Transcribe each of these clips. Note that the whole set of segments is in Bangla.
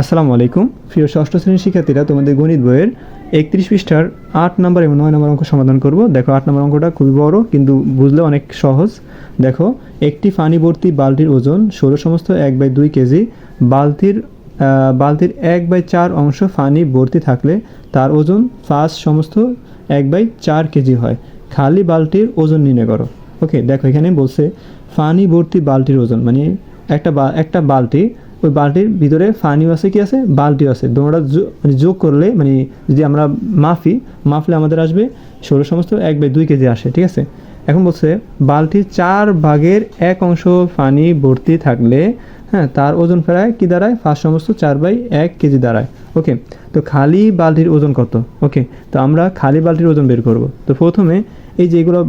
আসসালামু আলাইকুম। প্রিয় ষষ্ঠ শ্রেণির শিক্ষার্থীরা, তোমাদের গণিত বইয়ের একত্রিশ পৃষ্ঠার আট নম্বর এবং নয় নম্বর অঙ্ক সমাধান করব। দেখো, আট নম্বর অঙ্কটা খুবই বড়, কিন্তু বুঝলে অনেক সহজ। দেখো, একটি পানি ভর্তি বালতির ওজন ষোলো সমস্ত এক বাই দুই কেজি। বালতির বালতির এক বাই চার অংশ ফানি ভর্তি থাকলে তার ওজন পাঁচ সমস্ত এক বাই চার কেজি হয়। খালি বালতির ওজন নির্ণয় করো। ওকে, দেখো, এখানে বলছে, ফানি ভর্তি বালতির ওজন মানে একটা বা, একটা বালতি ওই বালতির ভিতরে পানিও আছে কি আছে? বালতিও আছে। তোমরা মানে যোগ করলে মানে যদি আমরা মাফি, মাফলে আমাদের আসবে ষোলো সমস্ত এক বাই দুই কেজি আসে, ঠিক আছে? এখন বলছে, বালতির চার ভাগের এক অংশ পানি ভর্তি থাকলে হ্যাঁ তার ওজন প্রায় কি দাঁড়ায়? ফার্স্ট সমস্ত চার বাই এক কেজি দাঁড়ায়। ওকে, তো খালি বালতির ওজন কত? ওকে, তো আমরা খালি বালতির ওজন বের করব। তো প্রথমে এই যে এগুলো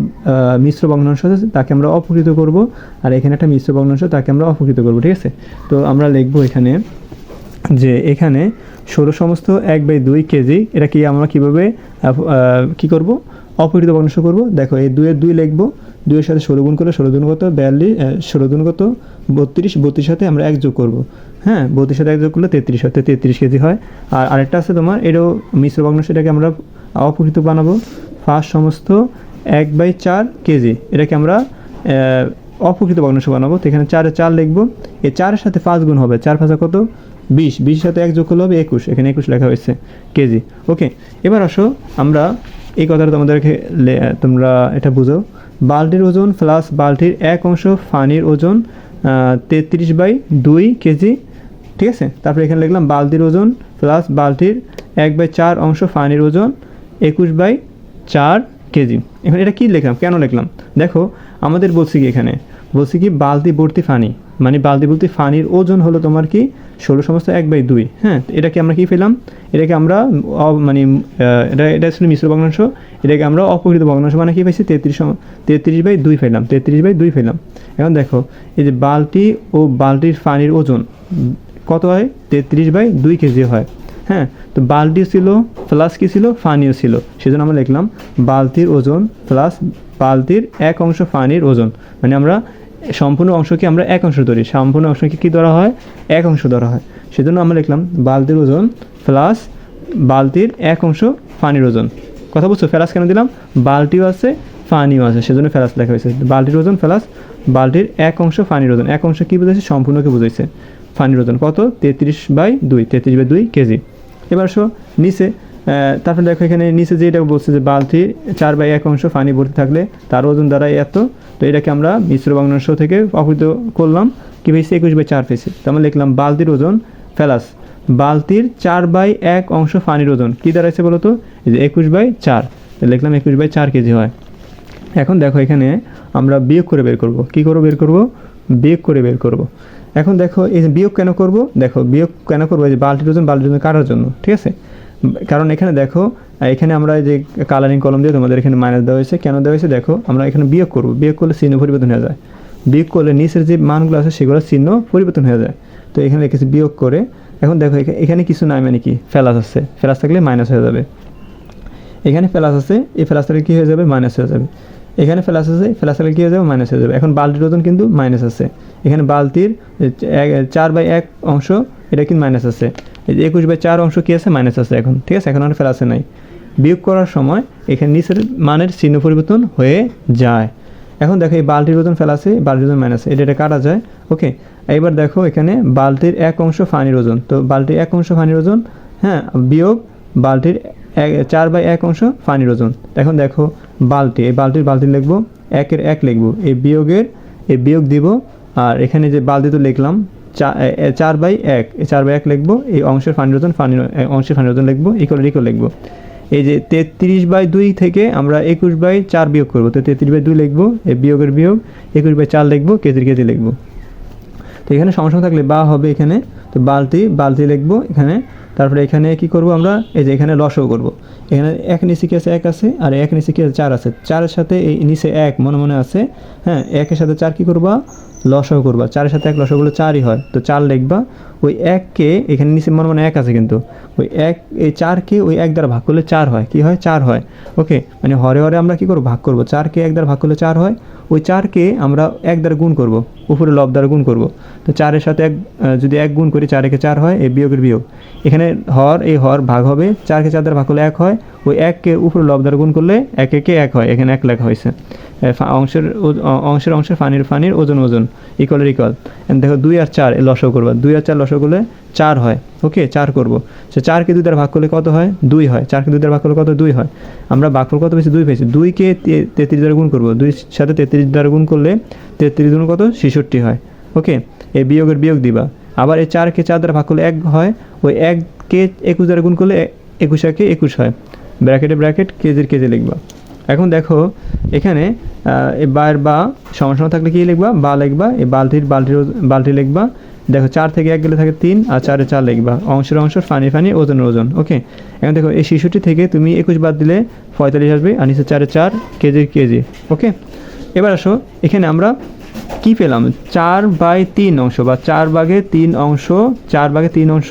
মিশ্র ভগ্নাংশ আছে, তাকে আমরা অপকৃত করব। আর এখানে একটা মিশ্র ভগ্নাংশ তাকে আমরা অপকৃত করব, ঠিক আছে? তো আমরা লিখব এখানে যে এখানে ষোলো সমস্ত এক বাই দুই কেজি, এটা কি আমরা কীভাবে কী করব? অপকৃত ভগ্নাংশ করব। দেখো, এই দুইয়ের দুই লিখব। দুইয়ের সাথে ষোলো গুণ করলে ষোলো গুণ কত? বিয়াল্লিশ ষোলো গুণ কত? বত্রিশ বত্রিশ সাথে আমরা এক যোগ করব। হ্যাঁ বত্রিশ সাথে এক যোগ করলে তেত্রিশ হয় তেত্রিশ কেজি হয়। আর আরেকটা আছে তোমার, এটাও মিশ্র ভগ্নাংশ এটাকে আমরা অপকৃত বানাবো। ফার্স্ট সমস্ত এক বাই চার কেজি। এটাকে আমরা অপকৃত ভগ্নাংশ বানাবো তো এখানে চারে চার লিখব। এই চারের সাথে পাঁচ গুণ হবে। চার পাঁচা কত? বিশ। বিশের সাথে এক যোগ করলে হবে একুশ। এখানে একুশ লেখা হয়েছে কেজি। ওকে, এবার আসো আমরা এই কথাটা তোমাদেরকে তোমরা এটা বুঝো বালতির ওজন প্লাস বালতির এক অংশ ফানির ওজন তেত্রিশ বাই দুই কেজি। ঠিক আছে? তারপরে এখানে লিখলাম বালতির ওজন প্লাস বালতির এক বাই চার অংশ ফানির ওজন, একুশ বাই চার কেজি। এখন এটা কি লিখলাম? কেন লিখলাম? দেখো, আমাদের বলছি কি এখানে? বলছি কি, বালতি ভর্তি ফানি। মানে বালতি ভর্তি ফানির ওজন হলো তোমার কি, ষোলো সমস্ত এক বাই দুই। হ্যাঁ এটাকে আমরা কি পেলাম? এটাকে আমরা মানে এটা এটা ছিল মিশ্র ভগ্নাংশ। এটাকে আমরা অপকৃত ভগ্নাংশ মানে কি পাইছি তেত্রিশ তেত্রিশ বাই দুই পেলাম। তেত্রিশ বাই দুই পেলাম। এখন দেখো, এই যে বালতি ও বালতির ফানির ওজন কত হয়? তেত্রিশ বাই দুই কেজি হয়। হ্যাঁ তো বালতি ছিল প্লাস কি ছিল ফানিও ছিল। সেজন্য আমরা লিখলাম বালতির ওজন প্লাস বালতির এক অংশ ফানির ওজন। মানে আমরা সম্পূর্ণ অংশকে আমরা এক অংশ ধরি। সম্পূর্ণ অংশকে কি ধরা হয়? এক অংশ ধরা হয়। সেজন্য আমরা লিখলাম বালতির ওজন প্লাস বালতির এক অংশ ফানির ওজন। কথা বলছো ফেলাস কেন দিলাম? বালতিও আছে ফানিও আছে। সেজন্য ফেলাস লেখা হয়েছে। বালতির ওজন ফেলাস বালতির এক অংশ ফানির ওজন। এক অংশ কী বুঝাইছে? সম্পূর্ণকে বুঝাইছে ফানির ওজন। কত? তেত্রিশ বাই দুই। তেত্রিশ বাই দুই কেজি। এবার শো নিচে তারপরে দেখো এখানে নিচে যেটা বলছে যে বালতি, চার বাই এক অংশ পানি ভর্তি থাকলে তার ওজন দাঁড়ায় এত। তো এটাকে আমরা মিশ্র ভগ্নাংশ থেকে অকৃত করলাম। কি পেয়েছি? একুশ বাই চার পেয়েছি। তো আমরা লিখলাম বালতির ওজন, ফেলাস। বালতির চার বাই এক অংশ পানির ওজন, কী দাঁড়াইছে বলো তো? এই যে একুশ বাই চার। লিখলাম একুশ বাই চার কেজি হয়। এখন দেখো এখানে আমরা বিয়োগ করে বের করব। কি করে বের করব? বিয়োগ করে বের করব। এখন দেখো, এই যে বিয়োগ কেন করব? দেখো, বিয়োগ কেন করব? এই যে বালতির ওজন বালতির ওজন কাটার জন্য, ঠিক আছে? কারণ এখানে দেখো, এখানে আমরা যে কালারিং কলম দিয়ে তোমাদের এখানে মাইনাস দেওয়া হয়েছে। কেন দেওয়া হয়েছে? দেখো, আমরা এখানে বিয়োগ করব। বিয়োগ করলে চিহ্ন পরিবর্তন হয়ে যায়। বিয়োগ করলে নিচের যে মানগুলো আছে সেগুলো চিহ্ন পরিবর্তন হয়ে যায়। তো এখানে লিখেছি বিয়োগ করে। এখন দেখো, এখা- এখানে কিছু নাই মানে কি? ফেলাস আছে। ফেলাস থাকলে মাইনাস হয়ে যাবে। এখানে ফেলাস আছে, এই প্লাস থাকলে কী হয়ে যাবে? মাইনাস হয়ে যাবে। এখানে প্লাস আছে প্লাস থাকলে কী হয়ে যাবে? মাইনাস হয়ে যাবে। এখন বালতির ওজন কিন্তু মাইনাস আছে। এখানে বালতির চার বাই এক অংশ, এটা কিন্তু মাইনাস আছে। এই যে একুশ বাই চার অংশ কী আছে? মাইনাস আছে এখন। ঠিক আছে? এখন আর প্লাসে নাই। বিয়োগ করার সময় এখানে নিচের মানের চিহ্ন পরিবর্তন হয়ে যায়। এখন দেখো এই বালতির ওজন ফেলাছে বালতির ওজন মাইনাস এটা এটা কাটা যায়। ওকে এবার দেখো এখানে বালতির এক অংশ পানির ওজন। তো বালতির এক অংশ ফানির ওজন হ্যাঁ বিয়োগ বালতির চার বাই এক অংশ পানির ওজন। এখন দেখো বালতি, এই বালতির বালতি লিখব, একের এক লিখব। এই বিয়োগের, এই বিয়োগ দিব, আর এখানে যে বালতি তো লিখলাম চার বাই এক চার বাই এক লিখব, এই অংশের পানির ওজন, পানির অংশের পানির ওজন লিখব ইকুয়াল ইকুয়াল লিখব। এই যে তেত্রিশ বাই দুই থেকে আমরা একুশ বাই চার বিয়োগ করব, তো তেত্রিশ বাই দুই লিখব, এই বিয়োগের বিয়োগ, একুশ বাই চার লিখব, কেজির কেজি লিখব। তো এখানে সমস্যা থাকলে বা হবে এখানে, তো বালতি বালতি লিখব, এখানে তারপরে এখানে কি করব আমরা? এই যে এখানে লসও করব। এখানে এক নিচে কি আছে? এক আছে, আর এক নিচে কি আছে? চার আছে। চারের সাথে এই নিচে এক মনে মনে আছে। হ্যাঁ একের সাথে চার কি করবা? লসও করবা। চারের সাথে এক লসও করলে চারই হয়। তো চার লিখবা, ওই এককে এখানে নিচে মনে মনে এক আছে কিন্তু। ওই এক, এই চারকে ওই এক দ্বারা ভাগ করলে চার হয়। কি হয়? চার হয়। ওকে মানে হরে হরে আমরা কি করব? ভাগ করব। চারকে এক দ্বারা ভাগ করলে চার হয়। ওই চারকে আমরা এক দ্বারা গুণ করব। উপরে লব দ্বারা গুণ করব। তো চারের সাথে এক যদি এক গুণ করি, চার একে চার হয়, এই বিয়োগের বিয়োগ। এখানে হর, এই হর ভাগ হবে। চারকে চার দ্বারা ভাগ করলে এক হয়। ওই এককে উপরে লব দ্বারা গুণ করলে এক একে এক হয়। এখানে এক লেখা হয়েছে। অংশের অংশের অংশের ফানির ফানির ওজন ওজন। ইকুয়ালের ইকুয়াল দেখো দুই আর চার লসও করবা। দুই আর চার লসও করলে চার হয়। ওকে চার করব। সে চারকে দুই দ্বারা ভাগ করলে কত হয়? দুই হয়। চারকে দুই দ্বারা ভাগ করলে কত? দুই হয়। আমরা ভাগফল কত পেয়েছি? দুই পেয়েছি। দুইকে তেত্রিশ দ্বারা গুণ করব। দুই সাথে তেত্রিশ দ্বারা গুণ করলে তেত্রিশ গুণ কত? ছেষট্টি হয়। ওকে এই বিয়োগের বিয়োগ দিবা। আবার এই চারকে চার দ্বারা ভাগ করলে এক হয়। ওই এককে একুশ দ্বারা গুণ করলে একুশ একে একুশ হয়। ব্র্যাকেটে ব্র্যাকেট, কেজির কেজি লিখবা। এখন দেখো, এখানে বায়ের বা সমান থাকলে কী লিখবা? বা লিখবা। এই বালতির বালতির বালতি লিখবা। দেখো, চার থেকে এক গেলে থাকে তিন আর চারে চার লিখবা। অংশের অংশ ফানি ফানি ওজনের ওজন, ওকে? এখন দেখো, এই শিশুটি থেকে তুমি একুশ বাদ দিলে পঁয়তাল্লিশ আসবে আর নিচে চারে চার কেজি কেজি, ওকে? এবার আসো, এখানে আমরা কি পেলাম? চার বাই তিন অংশ বা চার ভাগে তিন অংশ, চার ভাগে তিন অংশ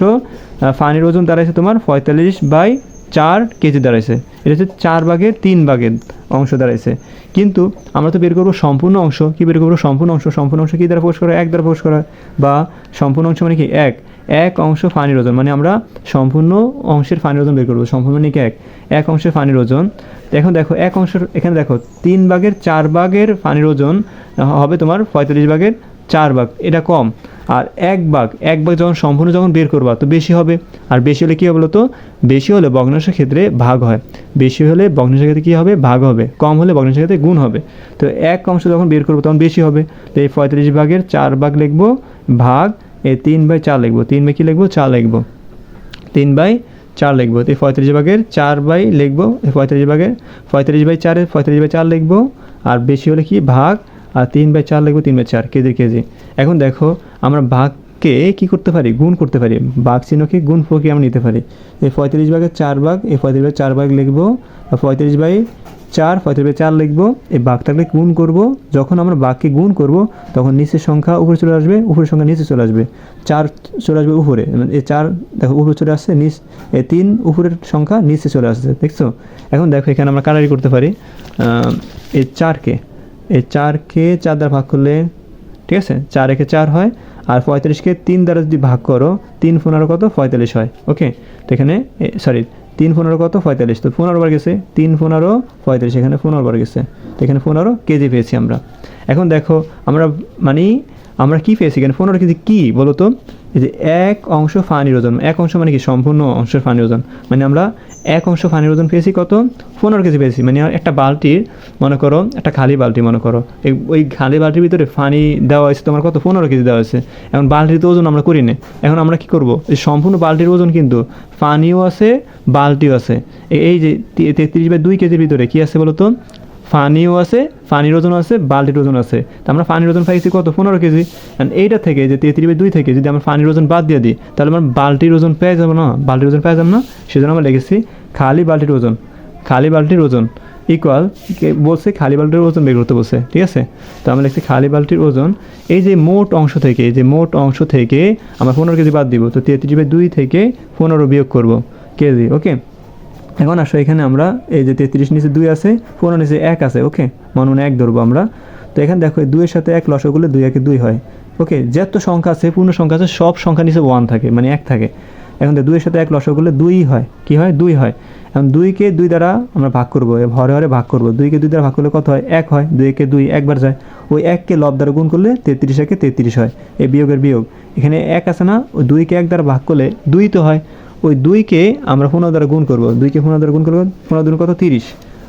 ফানির ওজন দাঁড়াইছে তোমার পঁয়তাল্লিশ বাই চার কেজি দাঁড়াইছে। এটা হচ্ছে চার ভাগের তিন ভাগের অংশ দাঁড়াইছে। কিন্তু আমরা তো বের করব সম্পূর্ণ অংশ। কি বের করব? সম্পূর্ণ অংশ। সম্পূর্ণ অংশ কী দ্বারা প্রকাশ করা এক দ্বারা প্রকাশ করা বা সম্পূর্ণ অংশ মানে কি? এক। এক অংশ ফানির ওজন। মানে আমরা সম্পূর্ণ অংশের ফানির ওজন বের করব। সম্পূর্ণ মানে কি এক? এক অংশের ফানির ওজন। এখন দেখো, এক অংশের, এখানে দেখো, তিন ভাগের চার ভাগের ফানির ওজন হবে তোমার পঁয়তাল্লিশ ভাগের চার ভাগ। এটা কম। আর এক ভাগ এক ভাগ যখন সম্পূর্ণ যখন বের করবা, তো বেশি হবে। আর বেশি হলে কী হবে বলো তো বেশি হলে ভগ্নাংশের ক্ষেত্রে ভাগ হয়। বেশি হলে ভগ্নাংশের ক্ষেত্রে কী হবে? ভাগ হবে। কম হলে ভগ্নাংশের ক্ষেত্রে গুণ হবে। তো এক অংশ যখন বের করব, তখন বেশি হবে। তো এই পঁয়তাল্লিশ ভাগের চার ভাগ লিখব, ভাগ এ তিন বাই চার লিখব। তিন বাই কী লিখব? চার লিখব। তিন বাই চার লিখব। তো এই পঁয়তাল্লিশ ভাগের চার বাই লিখব, এই পঁয়তাল্লিশ ভাগের পঁয়তাল্লিশ বাই চারে পঁয়তাল্লিশ বাই চার লিখব। আর বেশি হলে কি? ভাগ আর তিন বাই চার লিখব তিন বাই চার কেজির কেজি। এখন দেখো, আমরা ভাগকে কি করতে পারি? গুণ করতে পারি। ভাগ চিহ্নকে গুণ প্রক্রিয়া আমরা নিতে পারি। এই পঁয়ত্রিশ ভাগের চার ভাগ, এই পঁয়তাল্লিশ ভাগের চার ভাগ লিখব, আর পঁয়তাল্লিশ বাই চার, পঁয়ত্রিশ বাই চার লিখব। এই বাঘ থাকলে গুণ করব। যখন আমরা বাঘকে গুণ করব, তখন নিচের সংখ্যা উপরে চলে আসবে, উপরের সংখ্যা নিচে চলে আসবে। চার চলে আসবে উপরে। মানে এই চার, দেখো, উপরে চলে আসছে, নিচ, এই তিন উপরের সংখ্যা নিচে চলে আসছে, দেখছ? এখন দেখো, এখানে আমরা কারারি করতে পারি এই চারকে। এই চারকে চার দ্বারা ভাগ করলে, ঠিক আছে? চার একে চার হয়, আর পঁয়তাল্লিশকে তিন দ্বারা যদি ভাগ করো, তিন পনেরো কত? পঁয়তাল্লিশ হয়। ওকে? তো এখানে সরি তিন পনেরো কত? পঁয়তাল্লিশ। তো পনেরো বার গেছে। তিন পনেরো পঁয়তাল্লিশ। এখানে পনেরো বার গেছে। তো এখানে পনেরো কেজি পেয়েছি আমরা। এখন দেখো, আমরা মানে আমরা কি পেয়েছি এখানে? পনেরো কেজি কী বলো তো? এই যে এক অংশ ফানির ওজন, এক অংশ মানে কি? সম্পূর্ণ অংশের ফানির ওজন। মানে আমরা এক অংশ ফানির ওজন পেয়েছি কত? পনেরো কেজি পেয়েছি। মানে একটা বালতির, মনে করো, একটা খালি বালতি, মনে করো। ওই খালি বালতির ভিতরে ফানি দেওয়া হয়েছে, তোমার কত? পনেরো কেজি দেওয়া হয়েছে। এখন বালতির তো ওজন আমরা করি না। এখন আমরা কি করব? এই সম্পূর্ণ বালতির ওজন কিন্তু পানিও আছে, বালতিও আছে। এই যে তেত্রিশ বাই দুই কেজির ভিতরে কী আছে বলো তো পানিও আছে পানির ওজন আছে বালতির ওজন আছে। তা আমরা পানির ওজন পাইছি কত? পনেরো কেজি। And এইটা থেকে যে তেত্রিশ দুই থেকে যদি আমরা পানির ওজন বাদ দিয়ে দিই, তাহলে আমরা বালতির ওজন পেয়ে যাব না? বালতির ওজন পেয়ে যাব না? সেজন্য আমরা লিখেছি খালি বালতির ওজন খালি বালতির ওজন ইকুয়াল বলছে খালি বালতির ওজন বের করতে বলছে, ঠিক আছে? তো আমরা লিখছি খালি বালতির ওজন এই যে মোট অংশ থেকে, এই যে মোট অংশ থেকে আমরা পনেরো কেজি বাদ দিব, তো তেত্রিশ দুই থেকে পনেরো বিয়োগ করব। কেজি ওকে এখন আসো, এখানে আমরা, এই যে তেত্রিশ নিচে দুই আছে, পনেরো নিচে এক আছে, ওকে? মনে মনে এক ধরবো আমরা। তো এখানে দেখো দুইয়ের সাথে এক লসক করলে দুই একে দুই হয়। ওকে, যত সংখ্যা আছে, পূর্ণ সংখ্যা আছে, সব সংখ্যা নিচে ওয়ান থাকে মানে এক থাকে। এখন দুইয়ের সাথে এক লসক করলে দুই হয়। কি হয়? দুই হয়। এখন দুইকে দুই দ্বারা আমরা ভাগ করব হরে হরে ভাগ করব। দুইকে দুই দ্বারা ভাগ করলে কত হয়? এক হয়। দুইকে দুই একবার যায়। ওই এককে লব দ্বারা গুণ করলে তেত্রিশ একে তেত্রিশ হয়। এই বিয়োগের বিয়োগ। এখানে এক আছে না, ওই দুইকে এক দ্বারা ভাগ করলে দুই তো হয়। ওই দুইকে আমরা পনেরো দ্বারা গুণ করব। দুইকে পনেরো দ্বারা গুণ করব। পনেরো দুগুণ কত? তিরিশ।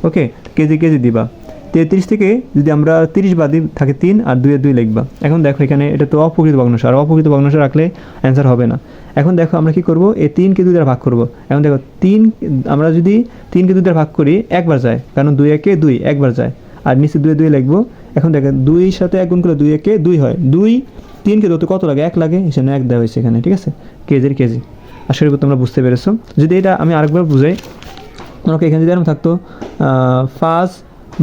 ওকে, কেজি কেজি দিবা। তেত্রিশ থেকে যদি আমরা তিরিশ বাদ বাদি থাকে তিন আর দুইয়ে দুই লিখবা। এখন দেখো এখানে এটা তো অপ্রকৃত ভগ্নাংশ আর অপ্রকৃত ভগ্নাংশ রাখলে অ্যান্সার হবে না। এখন দেখো আমরা কি করব? এই তিনকে দুই দ্বারা ভাগ করব। এখন দেখো তিন, আমরা যদি তিনকে দুই দ্বারা ভাগ করি, একবার যায়। কারণ দুই একে দুই, একবার যায়। আর নিচে দুয়ে দুই লিখব। এখন দেখো দুই সাথে এক গুণ করলে দুই একে দুই হয়। দুই তিনকে ধরতে কত লাগে? এক লাগে। সেখানে এক দেওয়া হয়েছে এখানে, ঠিক আছে? কেজির কেজি। আশা করি তোমরা বুঝতে পেরেছ। যদি এটা আমি আরেকবার বুঝাই, তোমাকে এখানে যদি এরকম থাকতো পাঁচ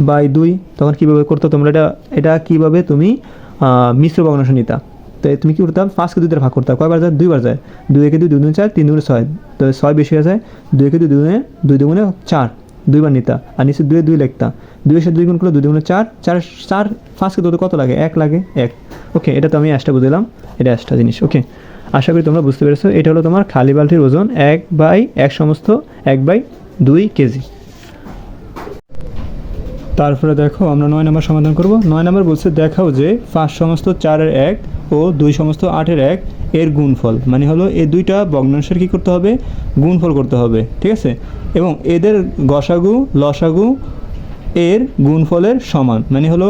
বাই দুই, তখন কীভাবে করতো তোমরা? এটা এটা কীভাবে তুমি মিশ্র ভগ্নাংশ নিতা? তো তুমি কী করতে? হবে পাঁচকে দুই ভাগ করতে। হবে কয়বার যায়? দুইবার যায়। দুই একে দুই দুই দুই চার, তিন দুগুণে ছয়। তো ছয় বেশি হয়ে যায়, দুই একে দুই দুগুণে দুই দুগুণে চার। দুইবার নিতা। আর নিচে দুয়ে দুই লিখতা। দুই সাথে দুই গুণ করলে দুই দুগুণে চার। চার চার পাঁচকে দুটো কত লাগে? এক লাগে? এক। ওকে, এটা তো আমি অ্যাশটা বুঝলাম এটা অ্যাশটা জিনিস। ওকে। আশা করি তোমরা বুঝতে পেরেছ, এটা হলো তোমার খালি বালতির ওজন এক বাই এক সমস্ত এক বাই দুই কেজি। তারপরে দেখো, আমরা নয় নম্বর সমাধান করব। নয় নম্বর বলছে, দেখাও যে পাঁচ সমস্ত চারের এক ও দুই সমস্ত আটের এক এর গুণফল। মানে হলো এই দুইটা ভগ্নাংশের কী করতে হবে? গুণফল করতে হবে, ঠিক আছে? এবং এদের গসাগু, লসাগু এর গুণফলের সমান মানে হলো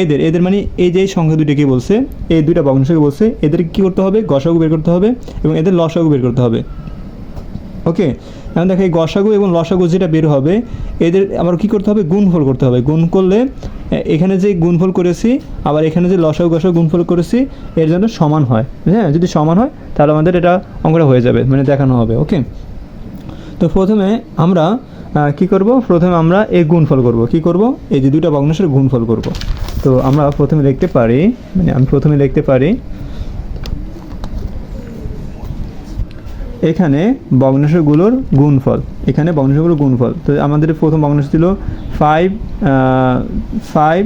এদের এদের মানে এই যে সংখ্যা দুইটাকে বলছে, এই দুইটা ভগ্নাংশকে বলছে, এদের কী করতে হবে? গসাগু বের করতে হবে এবং এদের লসাগু বের করতে হবে। ওকে? এখন দেখো, এই গসাগু এবং লসাগু যেটা বের হবে, এদের আবার কী করতে হবে? গুণফল করতে হবে। গুণ করলে এখানে যে গুণফল করেছি, আবার এখানে যে লসাগু গসাগু গুণফল করেছি, এর জন্য সমান হয়। হ্যাঁ যদি সমান হয়, তাহলে আমাদের এটা অঙ্কটা হয়ে যাবে মানে দেখানো হবে। ওকে? তো প্রথমে আমরা কি করব? প্রথমে আমরা এই গুণফল করব। কি করব? এই যে দুইটা ভগ্নাংশের গুণফল করব। তো আমরা প্রথমে দেখতে পারি মানে আমি প্রথমে দেখতে পারি, এখানে ভগ্নাংশগুলোর গুণফল, এখানে ভগ্নাংশগুলোর গুণফল। তো আমাদের প্রথম ভগ্নাংশ ছিল ফাইভ ফাইভ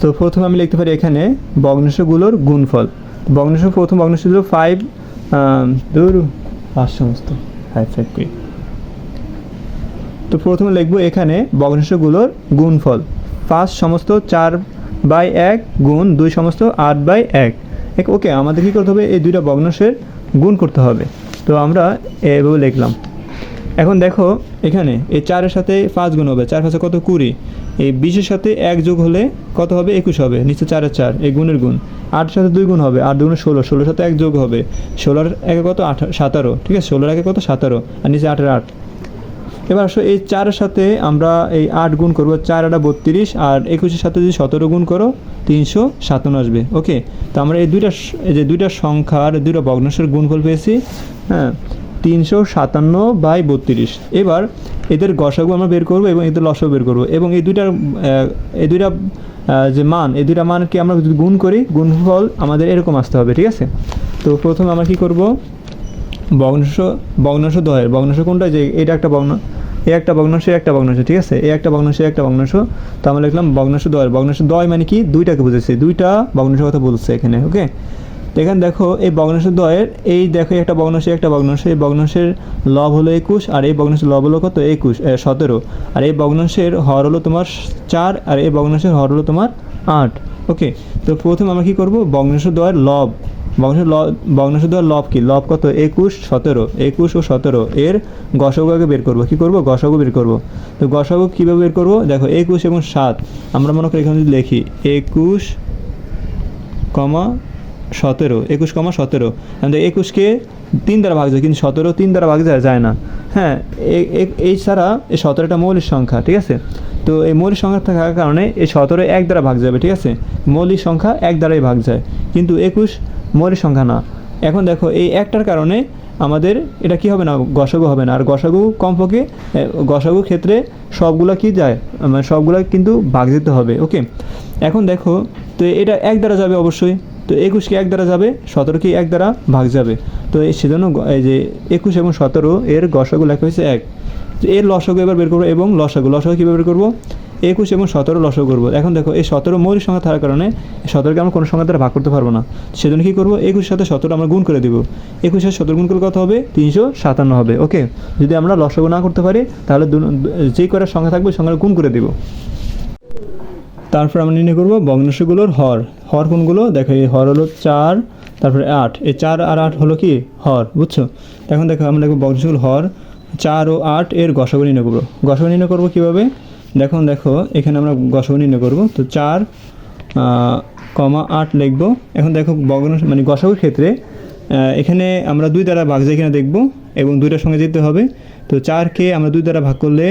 তো প্রথমে আমি লিখতে পারি এখানে ভগ্নাংশগুলোর গুণফল। ভগ্নাংশ প্রথম ভগ্নাংশ ছিল ফাইভ দূর, পাঁচ সমস্ত ফাইভ ফাইভ কুড়ি তো প্রথমে লিখব এখানে ভগ্নাংশগুলোর গুণফল। পাঁচ সমস্ত চার বাই এক গুণ দুই সমস্ত আট বাই এক। এক, ওকে, আমাদের কী করতে হবে? এই দুইটা ভগ্নাংশের গুণ করতে হবে। তো আমরা এভাবে লিখলাম। এখন দেখো, এখানে এই চারের সাথে পাঁচ গুণ হবে। চার পাঁচে কত? কুড়ি। এই বিশের সাথে এক যোগ হলে কত হবে? একুশ হবে। নিচে চারের চার, এই গুণের গুণ। আটের সাথে দুই গুণ হবে। আট দুগুণে ষোলো। ষোলোর সাথে এক যোগ হবে। ষোলোর একে কত? আঠা, সাতারো। ঠিক আছে? ষোলোর একে কত? সাতারো। আর নিচে আটের আট। এবার আসো, এই চারের সাথে আমরা এই আট গুণ করব। চার আটা বত্রিশ আর একুশের সাথে যদি সতেরো গুণ করো, তিনশো সাতান্ন আসবে। ওকে? তো আমরা এই দুইটা এই যে দুইটা সংখ্যার, দুইটা ভগ্নাংশের গুণফল পেয়েছি। হ্যাঁ? তিনশো সাতান্ন বাই বত্রিশ। এবার এদের গসাগু আমরা বের করব এবং এদের লসাগু বের করব এবং এই দুইটার এই দুইটা যে মান, এই দুইটা মানকে আমরা যদি গুণ করি, গুণফল আমাদের এরকম আসতে হবে, ঠিক আছে? তো প্রথমে আমরা কী করব? ভগ্নাংশ ভগ্নাংশ দয়ের ভগ্নাংশ কোনটা? যে এটা একটা ভগ্ন এ একটা ভগ্নাংশ এ একটা ভগ্নাংশ ঠিক আছে? এ একটা ভগ্নাংশ এ একটা ভগ্নাংশ তো আমরা লিখলাম ভগ্নাংশ দয়ের ভগ্নাংশ দয় মানে কি? দুইটাকে বুঝেছে দুইটা ভগ্নাংশ কথা বলছে এখানে, ওকে? এখানে দেখো, এই ভগ্নাংশ দয়ের, এই দেখো একটা ভগ্নাংশ একটা ভগ্নাংশ, এই ভগ্নাংশের লব হলো একুশ, আর এই ভগ্নাংশের লব হলো কত? একুশ সতেরো। আর এই ভগ্নাংশের হর হলো তোমার চার, আর এই ভগ্নাংশের হর হলো তোমার আট। ওকে, তো প্রথমে আমরা কী করব? ভগ্নাংশ দয়ের লব। ল- ভগ্নাংশ দেওয়ার লব কি? লব কত? একুশ, সতেরো। একুশ ও সতেরো, এর গসাগু আগে বের করব। কী করব? গসাগু বের করব। তো গসাগু কীভাবে বের করব? দেখো, একুশ এবং সাত। আমরা মনে করি এখানে যদি লিখি, একুশ, কমা সতেরো, একুশ কমা সতেরো। একুশকে তিন দ্বারা ভাগ যায়, কিন্তু সতেরো তিন দ্বারা ভাগ যায় যায় না। হ্যাঁ এই ছাড়া এই সতেরোটা মৌলিক সংখ্যা, ঠিক আছে? তো এই মৌলিক সংখ্যা থাকার কারণে এই সতেরো এক দ্বারা ভাগ যাবে, ঠিক আছে? মৌলিক সংখ্যা এক দ্বারাই ভাগ যায়, কিন্তু একুশ মৌলিক সংখ্যা না। এখন দেখো, এই একটার কারণে আমাদের এটা কি হবে না, গসাগু হবে না। আর গসাগু কমপক্ষে গসাগু ক্ষেত্রে সবগুলো কি যায়? মানে সবগুলো কিন্তু ভাগ যেতে হবে, ওকে? এখন দেখো, তো এটা এক দ্বারা যাবে অবশ্যই। তো একুশকে এক দ্বারা যাবে, সতেরোকে এক দ্বারা ভাগ যাবে। তো সেজন্য এই যে একুশ এবং সতেরো এর গসাগু লেখা হয়েছে এক। তো এর লসাগু এবার বের করব এবং লসাগু। লসাগু কীভাবে বের করব? একুশ এবং সতেরো লসাগু করব। এখন দেখো, এই সতেরো মৌলিক সংখ্যা থাকার কারণে সতেরোকে আমরা কোনো সংখ্যা দ্বারা ভাগ করতে পারব না। সেজন্য কী করব? একুশের সাথে সতেরো আমরা গুণ করে দিব। একুশের সতেরো গুণ করলে কত হবে? তিনশো সাতান্ন হবে। ওকে? যদি আমরা লসাগু না করতে পারি, তাহলে যে কয়টা সংখ্যা থাকবে, ওই সংখ্যাটা গুণ করে দিব। তারপর আমরা নির্ণয় করব ভগ্নাংশগুলোর হর। হর কোনগুলো? দেখো, এই হর হলো চার, তারপরে আট। এই চার আর আট হলো কি? হর, বুঝছ? এখন দেখো, আমরা দেখব ভগ্নাংশগুলো হর চার ও আট এর গসাগু নির্ণয় করব। গসাগু নির্ণয় করব কীভাবে? দেখুন দেখো, এখানে আমরা গসাগু নির্ণয় করব। তো চার কমা আট লিখব। এখন দেখো, ভগ্নাংশ মানে গসাগুর ক্ষেত্রে এখানে আমরা দুই দ্বারা ভাগ যায় কিনা দেখব এবং দুইটার সঙ্গে যেতে হবে। তো চারকে আমরা দুই দ্বারা ভাগ করলে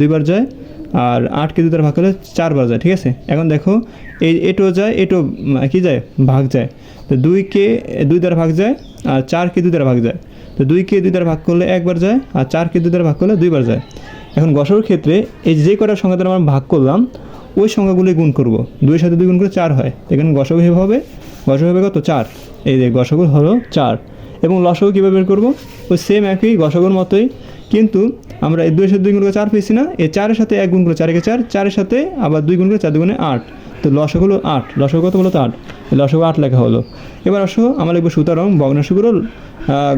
দুইবার যায়। আর আটকে দুই দ্বারা ভাগ করলে চারবার যায়, ঠিক আছে? এখন দেখো, এই এটো যায়, এটো কি যায়? ভাগ যায়। তো দুইকে দুই দ্বারা ভাগ যায় আর চারকে দুই দ্বারা ভাগ যায়। তো দুইকে দুই দ্বারা ভাগ করলে একবার যায় আর চারকে দুই দ্বারা ভাগ করলে দুইবার যায়। এখন গসকের ক্ষেত্রে এই যে কটা সংখ্যা দ্বারা আমরা ভাগ করলাম, ওই সংখ্যাগুলি গুণ করব। দুইয়ের সাথে দুই গুণ করে চার হয়। এখানে গসক হবে। গসক হবে কত? চার। এই যে গসক হলো চার। এবং লসক কীভাবে বের করব? ওই সেম একই গসকের মতোই। কিন্তু আমরা এই দুইয়ের সাথে দুই গুণ করে চার পেয়েছি না, এই চারের সাথে এক গুণ করে চারকে চার, চারের সাথে আবার দুই গুণ করে চার দুগুণে আট। তো লসক হলো আট। লসক কত বলো তো আট। লসক আট লেখা হলো। এবার আসো, আমরা লিখব সুতরাং ভগ্নাংশগুলো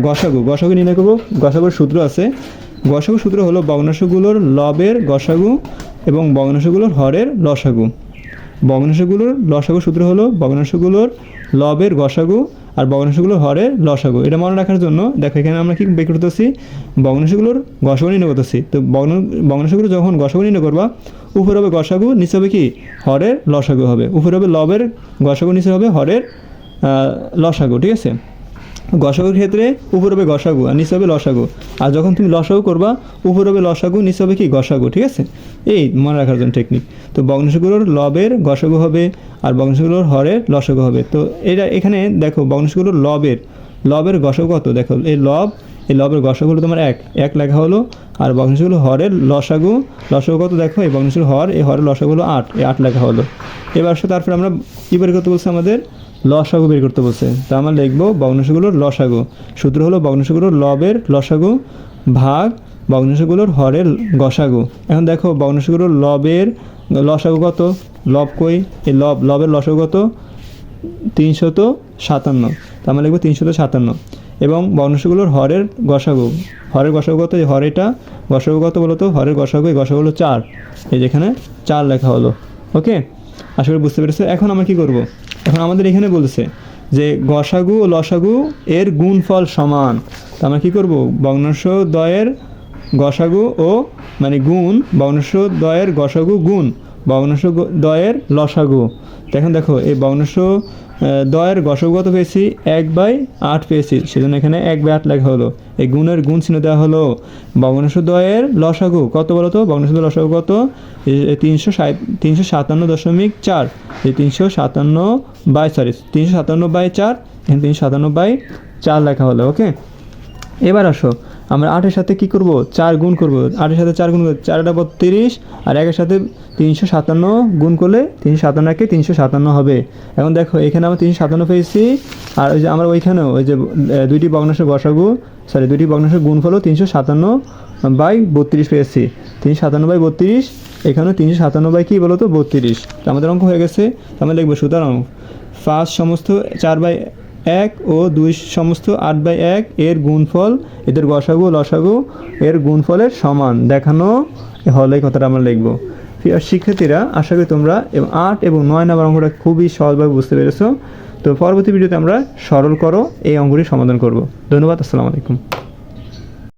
গসাগু। গসাগু নির্ণয় করব গসাগুর সূত্র আছে। গসাগু সূত্র হলো ভগ্নাংশগুলোর লবের গসাগু এবং ভগ্নাংশগুলোর হরের লসাগু। ভগ্নাংশগুলোর লসাগু সূত্র হলো ভগ্নাংশগুলোর লবের গসাগু আর বগ্নাংশগুলো হরে লসাগু। এটা মনে রাখার জন্য, দেখো এখানে আমরা কি বের করতেছি? ভগ্নাংশগুলোর গসাগু নির্ণয় করতেছি। তো ভগ্ন, ভগ্নাংশগুলো যখন গসাগু নির্ণয় করবা, উপর হবে গসাগু, নিচে হবে কি? হরের লসাগু হবে। উপর হবে লবের গসাগু, নিচে হবে হরের লসাগু, ঠিক আছে? গসাগুর ক্ষেত্রে উপর হবে গসাগু আর নিচে হবে লসাগু। আর যখন তুমি লসাগু করবা, উপর হবে লসাগু, নিচে হবে কি? গসাগু, ঠিক আছে? এই মনে রাখার জন্য টেকনিক তো বংশগুলোর লবের গসাগু হবে আর বংশগুলোর হরের লসাগু হবে। তো এটা এখানে দেখো বংশগুলোর লবের লবের গসাগু কত? দেখো, এই লব, এই লবের গসাগু হলো তোমার এক। এক লেখা হলো, আর বংশগুলো হরের লসাগু লসাগু কত দেখো? এই বংশগুলো হর, এই হরের লসাগু হলো আট। এই আট লেখা হলো। এবার আসো, তারপরে আমরা কী করতে বলছে আমাদের? লসাগু বের করতে বলছে। তা আমরা লিখব ভগ্নাংশগুলোর লসাগু। সূত্র হলো ভগ্নাংশগুলোর লবের লসাগু ভাগ ভগ্নাংশগুলোর হরের গসাগু। এখন দেখো ভগ্নাংশগুলোর লবের লসাগু কত? লব কই? এই লব, লবের লসাগু কত? তিনশত সাতান্ন। তা আমরা লিখব তিনশত সাতান্ন। এবং ভগ্নাংশগুলোর হরের গসাগু। হরের গসাগু কত? এই হরেটা গসাগু কত বলো হরের গসাগু, এই গসাগু হলো চার। এই যেখানে চার লেখা হলো। ওকে? আশা করি বুঝতে পেরেছ। এখন আমরা কি করব? এখন আমাদের এখানে বলছে যে গসাগু ও লসাগু এর গুণফল সমান। তা আমরা কী করব? ভগ্নাংশ দয়ের গসাগু ও মানে গুণ ভগ্নাংশ দয়ের গসাগু গুণ। ভগ্নাংশ দয়ের লসাগু। এখন দেখো, এই ভগ্নাংশ দয়ের গসাগু কত পেয়েছি? এক বাই আট পেয়েছি। সেজন্য এখানে এক বাই আট লেখা হলো। এই গুণের গুণ চিহ্ন দেওয়া হলো। ভগ্নাংশ দয়ের লসাগু কত বলো তো? দয়ের লসাগু কত? তিনশো তিনশো সাতান্ন দশমিক চার। এই তিনশো সাতান্ন বাই সরি তিনশো সাতান্ন বাই চার। এখানে তিনশো সাতান্ন বাই চার লেখা হলো ওকে এবার আসো। আমরা আটের সাথে কি করব? চার গুণ করব। আটের সাথে চার গুণ করব চারটা বত্রিশ, আর একের সাথে তিনশো সাতান্ন গুণ করলে তিনশো সাতান্ন একে তিনশো সাতান্ন হবে। এখন দেখো, এখানে আমরা তিনশো সাতান্ন পেয়েছি, আর ওই যে আমরা ওইখানেও, ওই যে দুইটি ভগ্নাংশ বসাগু সরি দুইটি ভগ্নাংশ গুণ হলো তিনশো সাতান্ন বাই বত্রিশ পেয়েছি। তিনশো সাতান্ন বাই বত্রিশ এখানে তিনশো সাতান্ন বাই কী বলো তো বত্রিশ আমাদের অঙ্ক হয়ে গেছে আমরা লিখব সুতরাং ফার্স্ট সমস্ত চার বাই এক ও দুই সমস্ত আট বাই এক এর গুণফল, এদের গসাগু লসাগু এর গুণফলের সমান। দেখানো হলে কথাটা আমরা লিখব। শিক্ষার্থীরা, আশা করি তোমরা এবং আট এবং নয় নম্বর অঙ্কটা খুবই সহজভাবে বুঝতে পেরেছ। তো পরবর্তী ভিডিওতে আমরা সরল করো, এই অঙ্কটি সমাধান করব। ধন্যবাদ, আসসালামু আলাইকুম।